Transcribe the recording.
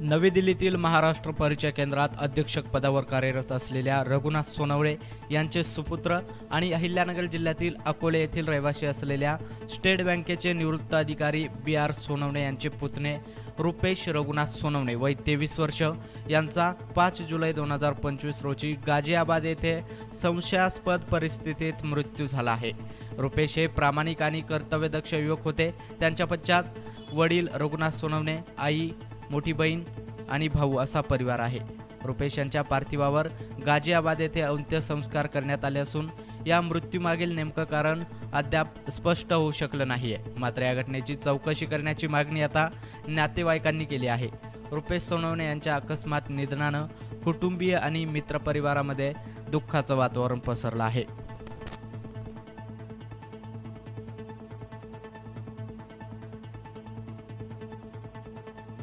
नवी दिल्लीतील महाराष्ट्र परिचय केंद्रात अध्यक्षक पदावर कार्यरत असलेल्या रघुनाथ सोनवणे यांचे सुपुत्र आणि अहिल्यानगर जिल्ह्यातील अकोले येथील रहिवासी असलेल्या स्टेट बँकेचे निवृत्त अधिकारी बी आर सोनवणे यांचे पुतणे रुपेश रघुनाथ सोनवणे वय तेवीस वर्ष यांचा पाच जुलै दोन हजार पंचवीस रोजी गाझियाबाद येथे संशयास्पद परिस्थितीत मृत्यू झाला आहे. रुपेश हे प्रामाणिक आणि कर्तव्यदक्ष युवक होते. त्यांच्या पश्चात वडील रघुनाथ सोनवणे आई मोठी बहीण आणि भाऊ असा परिवार आहे. रुपेश यांच्या पार्थिवावर गाझियाबाद येथे अंत्यसंस्कार करण्यात आले असून या मृत्यूमागील नेमकं कारण अद्याप स्पष्ट होऊ शकलं नाही आहे मात्र या घटनेची चौकशी करण्याची मागणी आता नातेवाईकांनी केली आहे. रुपेश सोनवणे यांच्या अकस्मात निधनानं कुटुंबीय आणि मित्रपरिवारामध्ये दुःखाचं वातावरण पसरलं आहे.